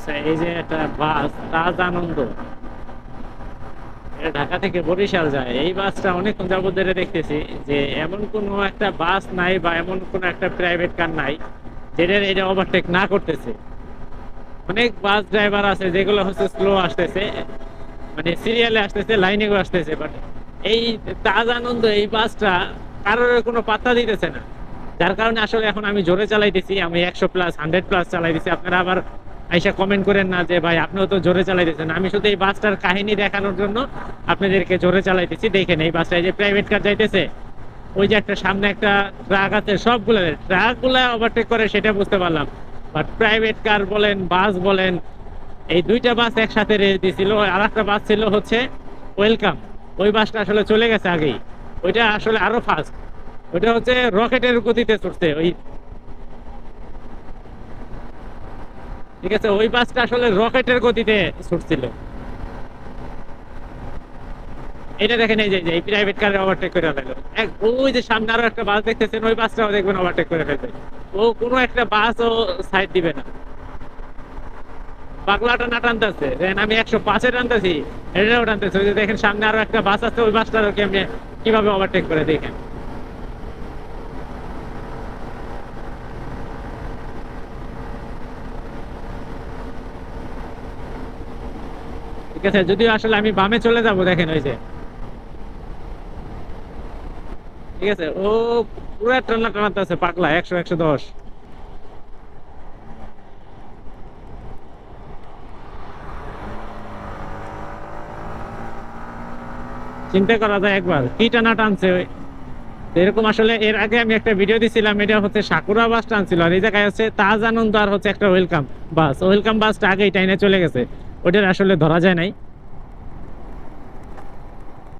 আচ্ছা এই যে একটা বাস তাজ আনন্দ ঢাকা থেকে বরিশাল যায়। এই বাসটা যাবত ধরে দেখতেছি যে এমন একটা বাস নাই বা এমন একটা প্রাইভেট কার নাই, যেটা এটা ওভারটেক না করতেছে। অনেক বাস ড্রাইভার আছে, যেগুলো হচ্ছে স্লো আসতেছে মানে সিরিয়ালে আসতেছে লাইনেও আসতেছে বাট এই তাজ আনন্দ এই বাসটা কারোর কোনো পাত্তা দিতেছে না। যার কারণে আসলে এখন আমি জোরে চালাইতেছি, আমি একশো প্লাস হান্ড্রেড প্লাস চালাইতেছি। আপনারা আবার আইসা কমেন্ট করেন না যে, ভাই, আপনিও তো জোরে চালাইতেছেন। আমি শুধু এই বাসটার কাহিনী দেখানোর জন্য আপনাদেরকে জোরে চালাইতেছি। দেখেন, এই বাসটা যে প্রাইভেট কার যাইতেছে, ওই যে একটা সামনে একটা ট্রাক আছে, সবগুলো ট্রাকগুলো ওভারটেক করে সেটা বুঝতে পারলাম। বাট প্রাইভেট কার বলেন, বাস বলেন, এই দুইটা বাস একসাথে রেস দিছিল আর একটা বাস ছিল হচ্ছে ওয়েলকাম ওই বাসটা আসলে চলে গেছে আগেই। ওইটা আসলে আরও ফাস্ট ওইটা হচ্ছে রকেটের গতিতে চড়ছে, ওই ঠিক আছে, ওই বাসটা আসলে রকেটের গতিতে ছুটছিল। এটা দেখেন এই যে প্রাইভেট কারে ওভারটেক করে ফেলো এক, ওই যে সামনে আরও একটা বাস দেখতেছেন, ওই বাসটাও দেখবেন ওভারটেক করে ফেলবে। ও, কোনো একটা বাস ও সাইড দিবে না। পাগলাটা না টানতেছে। দেখেন আমি একশো পাঁচে টানতেছি, এটাও টানতেছে। ওই যে দেখেন সামনে আরও একটা বাস আছে, ওই বাসটার কেমনে, কীভাবে ওভারটেক করে দেখেন। ঠিক আছে, যদিও আসলে আমি বামে চলে যাব, দেখেন ওই যে। ঠিক আছে, ও পুরো টানা টানাতে আছে, পাগলা, একশো একশো দশ। চিন্তা করা যায় একবার, কি টানা টানছে এরকম আসলে, এর আগে আমি একটা ভিডিও দিছিলাম, এটা হচ্ছে সাকুরা বাস টানছিল আর এই জায়গায় হচ্ছে তাজ আনন্দ আর হচ্ছে একটা ওয়েলকাম বাস ওয়েলকাম বাসটা আগেই টাইনে চলে গেছে। ওটার আসলে ধরা যায় নাই।